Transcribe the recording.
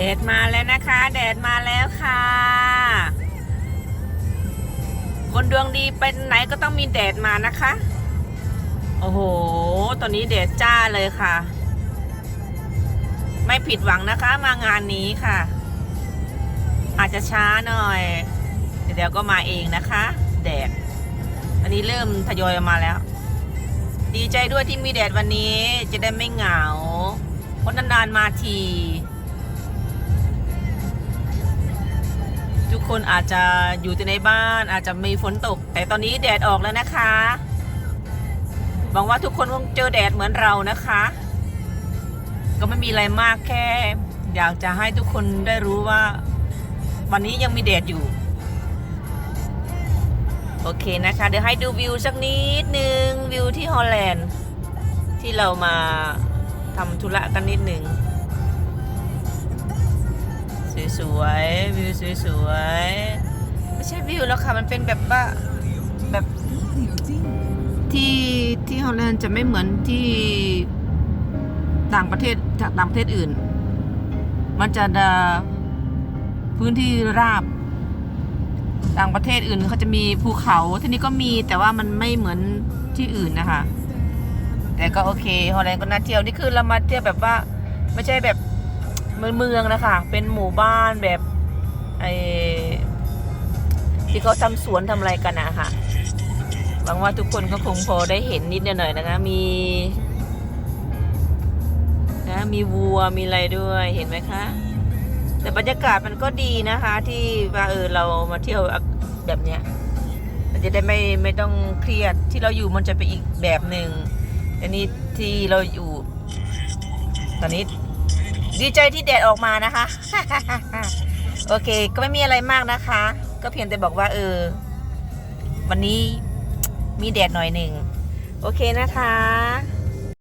แดดมาแล้วนะคะ แดดมาแล้วค่ะ คนดวงดีไปไหนก็ต้องมีแดดมานะคะ โอ้โห ตอนนี้แดดจ้าเลยค่ะ ไม่ผิดหวังนะคะมางานนี้ค่ะ อาจจะช้าหน่อย เดี๋ยวก็มาเองนะคะ แดด อันนี้เริ่มทยอยมาแล้ว ดีใจด้วยที่มีแดดวันนี้จะได้ไม่เหงาเพราะนานๆมาที คนอาจจะอยู่ในบ้านอาจจะมีฝนตก แต่ตอนนี้แดดออกแล้วนะคะหวังว่าทุกคนคงเจอแดดเหมือนเรานะคะ ก็ไม่มีอะไรมากแค่ อยากจะให้ทุกคนได้รู้ว่า วันนี้ยังมีแดดอยู่ โอเคนะคะ เดี๋ยวให้ดูวิวสักนิดนึงวิวที่ฮอลแลนด์ ที่เรามาทำธุระกันนิดหนึ่ง สวยๆวิวสวยๆไม่ใช่วิวแล้วค่ะมันเป็นแบบว่าแบบที่ที่ฮอลแลนด์จะไม่เหมือนที่ต่างประเทศจากต่างประเทศอื่น มันจะดพื้นที่ราบ ต่างประเทศอื่นเขาจะมีภูเขาที่นี่ก็มีแต่ว่ามันไม่เหมือนที่อื่นนะคะ แต่ก็โอเคฮอลแลนด์ก็น่าเที่ยวนี่คือเรามาเที่ยวแบบว่า ไม่ใช่แบบ เมืองเมืองนะคะ เป็นหมู่บ้านแบบไอที่เขาทำสวนทำอะไรกันนะค่ะหวังว่าทุกคนก็คงพอได้เห็นนิดหน่อยนะคะ มีนะมีวัวมีอะไรด้วยเห็นไหมคะ แต่บรรยากาศมันก็ดีนะคะ ที่ว่าเออเรามาเที่ยวแบบเนี้ยมันจะได้ไม่ไม่ต้องเครียดที่เราอยู่มันจะเป็นอีกแบบหนึ่งแต่นี่ที่เราอยู่ ตอนนี้ ดีใจที่แดดออกมานะคะ โอเค ก็ไม่มีอะไรมากนะคะ ก็เพียงแต่บอกว่า เออ วันนี้มีแดดหน่อยหนึ่ง โอเคนะคะ